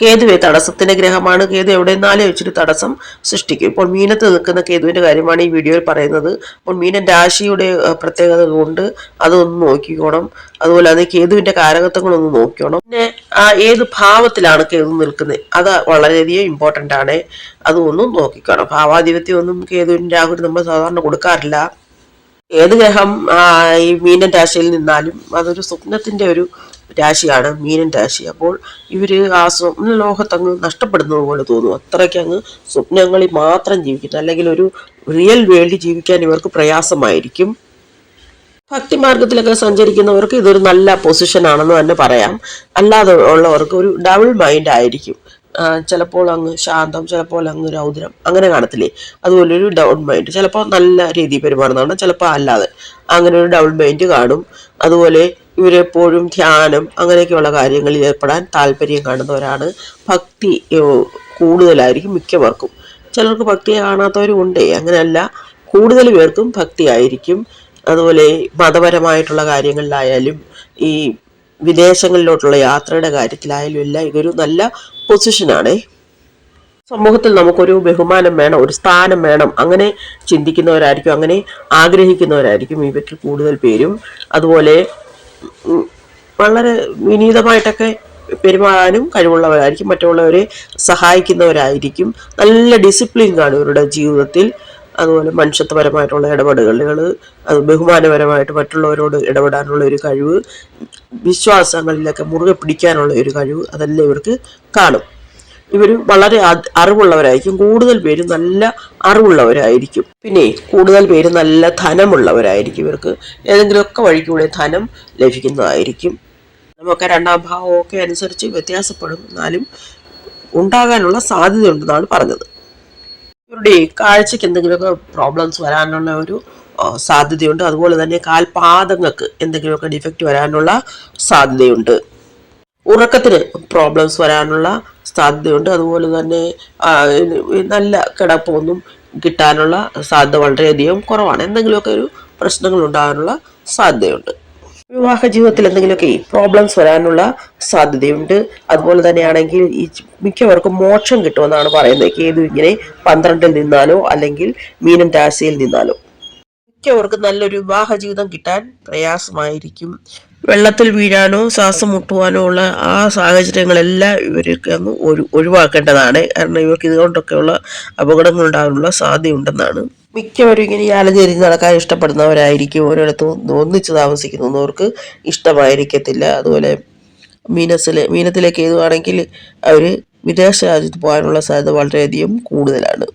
കേതുവെ തടസ്സത്തിന്റെ ഗ്രഹമാണ്. കേതു എവിടെ നിന്നാലും വെച്ചിട്ട് തടസ്സം സൃഷ്ടിക്കും. ഇപ്പോൾ മീനത്ത് നിൽക്കുന്ന കേതുവിന്റെ കാര്യമാണ് ഈ വീഡിയോയിൽ പറയുന്നത്. അപ്പോൾ മീനൻ രാശിയുടെ പ്രത്യേകത കൊണ്ട് അതൊന്ന് നോക്കിക്കോണം. അതുപോലെ അത് കേതുവിന്റെ കാരകത്വങ്ങളൊന്ന് നോക്കിക്കോണം. പിന്നെ ആ ഏത് ഭാവത്തിലാണ് കേതു നിൽക്കുന്നത്? അത് വളരെയധികം ഇമ്പോർട്ടന്റ് ആണ്. അതൊന്നും നോക്കിക്കോണം. ഭാവാധിപത്യം ഒന്നും കേതുവിന്റെ രാഹുൽ നമ്മൾ സാധാരണ കൊടുക്കാറില്ല. ഏത് ഗ്രഹം ഈ മീനൻ രാശിയിൽ നിന്നാലും അതൊരു സ്വപ്നത്തിന്റെ ഒരു രാശിയാണ് മീനൻ രാശി. അപ്പോൾ ഇവർ ആ സ്വപ്ന ലോകത്തങ്ങ് നഷ്ടപ്പെടുന്നത് പോലെ തോന്നും. അത്രയ്ക്ക് അങ്ങ് സ്വപ്നങ്ങളിൽ മാത്രം ജീവിക്കുന്നു. അല്ലെങ്കിൽ ഒരു റിയൽ വേൾഡ് ജീവിക്കാൻ ഇവർക്ക് പ്രയാസമായിരിക്കും. ഭക്തി മാർഗത്തിലൊക്കെ സഞ്ചരിക്കുന്നവർക്ക് ഇതൊരു നല്ല പൊസിഷൻ ആണെന്ന് തന്നെ പറയാം. അല്ലാതെ ഉള്ളവർക്ക് ഒരു ഡബിൾ മൈൻഡ് ആയിരിക്കും. ചിലപ്പോൾ അങ്ങ് ശാന്തം ചിലപ്പോൾ അങ്ങ് രൗദ്രം. അങ്ങനെ കാണത്തില്ലേ? അതുപോലെ ഒരു ഡൗൺ മൈൻഡ് ചിലപ്പോൾ നല്ല രീതിയിൽ പെരുമാറുന്നതാണ് ചിലപ്പോൾ അല്ലാതെ. അങ്ങനെ ഒരു ഡൗൺ മൈൻഡ് കാണും. അതുപോലെ ഇവരെപ്പോഴും ധ്യാനം അങ്ങനെയൊക്കെയുള്ള കാര്യങ്ങളിൽ ഏർപ്പെടാൻ താല്പര്യം കാണുന്നവരാണ്. ഭക്തി കൂടുതലായിരിക്കും മിക്കവർക്കും. ചിലർക്ക് ഭക്തിയെ കാണാത്തവരും ഉണ്ടേ. അങ്ങനെയല്ല. കൂടുതൽ പേർക്കും ഭക്തി ആയിരിക്കും. അതുപോലെ മതപരമായിട്ടുള്ള കാര്യങ്ങളിലായാലും ഈ വിദേശങ്ങളിലോട്ടുള്ള യാത്രയുടെ കാര്യത്തിലായാലും എല്ലാം ഇതൊരു നല്ല പൊസിഷനാണേ സമൂഹത്തിൽ നമുക്കൊരു ബഹുമാനം വേണം ഒരു സ്ഥാനം വേണം. അങ്ങനെ ചിന്തിക്കുന്നവരായിരിക്കും അങ്ങനെ ആഗ്രഹിക്കുന്നവരായിരിക്കും ഇവയ്ക്ക് കൂടുതൽ പേരും. അതുപോലെ വളരെ വിനീതമായിട്ടൊക്കെ പെരുമാറാനും കഴിവുള്ളവരായിരിക്കും. മറ്റുള്ളവരെ സഹായിക്കുന്നവരായിരിക്കും. നല്ല ഡിസിപ്ലിൻ കാണും ഇവരുടെ ജീവിതത്തിൽ. അതുപോലെ മനുഷ്യത്വപരമായിട്ടുള്ള ഇടപെടലുകൾ അത് ബഹുമാനപരമായിട്ട് മറ്റുള്ളവരോട് ഇടപെടാനുള്ള ഒരു കഴിവ് വിശ്വാസങ്ങളിലൊക്കെ മുറുകെ പിടിക്കാനുള്ള ഒരു കഴിവ് അതെല്ലാം ഇവർക്ക് കാണും. ഇവർ വളരെ അറിവുള്ളവരായിരിക്കും. കൂടുതൽ പേര് നല്ല അറിവുള്ളവരായിരിക്കും. പിന്നെ കൂടുതൽ പേര് നല്ല ധനമുള്ളവരായിരിക്കും ഇവർക്ക്. ഏതെങ്കിലുമൊക്കെ വഴിക്കൂടെ ധനം ലഭിക്കുന്നതായിരിക്കും. നമുക്ക് രണ്ടാം ഭാവമൊക്കെ അനുസരിച്ച് വ്യത്യാസപ്പെടും. എന്നാലും ഉണ്ടാകാനുള്ള സാധ്യതയുണ്ടെന്നാണ് പറഞ്ഞത്. ഇവരുടെ കാഴ്ചയ്ക്ക് എന്തെങ്കിലുമൊക്കെ പ്രോബ്ലംസ് വരാനുള്ള ഒരു സാധ്യതയുണ്ട്. അതുപോലെ തന്നെ കാൽപാദങ്ങൾക്ക് എന്തെങ്കിലുമൊക്കെ ഡിഫക്റ്റ് വരാനുള്ള സാധ്യതയുണ്ട്. ഉറക്കത്തിന് പ്രോബ്ലംസ് വരാനുള്ള സാധ്യതയുണ്ട്. അതുപോലെ തന്നെ നല്ല കിടപ്പൊന്നും കിട്ടാനുള്ള സാധ്യത വളരെയധികം കുറവാണ്. എന്തെങ്കിലുമൊക്കെ ഒരു പ്രശ്നങ്ങൾ ഉണ്ടാകാനുള്ള സാധ്യതയുണ്ട്. വിവാഹ ജീവിതത്തിൽ എന്തെങ്കിലുമൊക്കെ പ്രോബ്ലംസ് വരാനുള്ള സാധ്യതയുണ്ട്. അതുപോലെ തന്നെയാണെങ്കിൽ ഈ മിക്കവർക്കും മോക്ഷം കിട്ടുമെന്നാണ് പറയുന്നത്. കേതു ഇങ്ങനെ പന്ത്രണ്ടിൽ നിന്നാലോ അല്ലെങ്കിൽ മീനം രാശിയിൽ നിന്നാലോ. മിക്കവർക്കും നല്ലൊരു വിവാഹ ജീവിതം കിട്ടാൻ പ്രയാസമായിരിക്കും. വെള്ളത്തിൽ വീഴാനോ ശ്വാസം മുട്ടുവാനോ ഉള്ള ആ സാഹചര്യങ്ങളെല്ലാം ഇവർക്ക് അങ്ങ് ഒഴി ഒഴിവാക്കേണ്ടതാണ്. കാരണം ഇവർക്ക് ഇതുകൊണ്ടൊക്കെയുള്ള അപകടങ്ങൾ ഉണ്ടാകാനുള്ള സാധ്യതയുണ്ടെന്നാണ് മിക്കവരും ഇങ്ങനെ ഈ അലഞ്ഞെരിഞ്ഞ് നടക്കാൻ ഇഷ്ടപ്പെടുന്നവരായിരിക്കും. ഓരോരുത്തും ഒന്നിച്ച് താമസിക്കുന്നവർക്ക് ഇഷ്ടമായിരിക്കത്തില്ല. അതുപോലെ മീനസിലെ മീനത്തിലേക്ക് ഏതുവാണെങ്കിൽ അവർ വിദേശ രാജ്യത്ത് പോകാനുള്ള സാധ്യത വളരെയധികം കൂടുതലാണ്.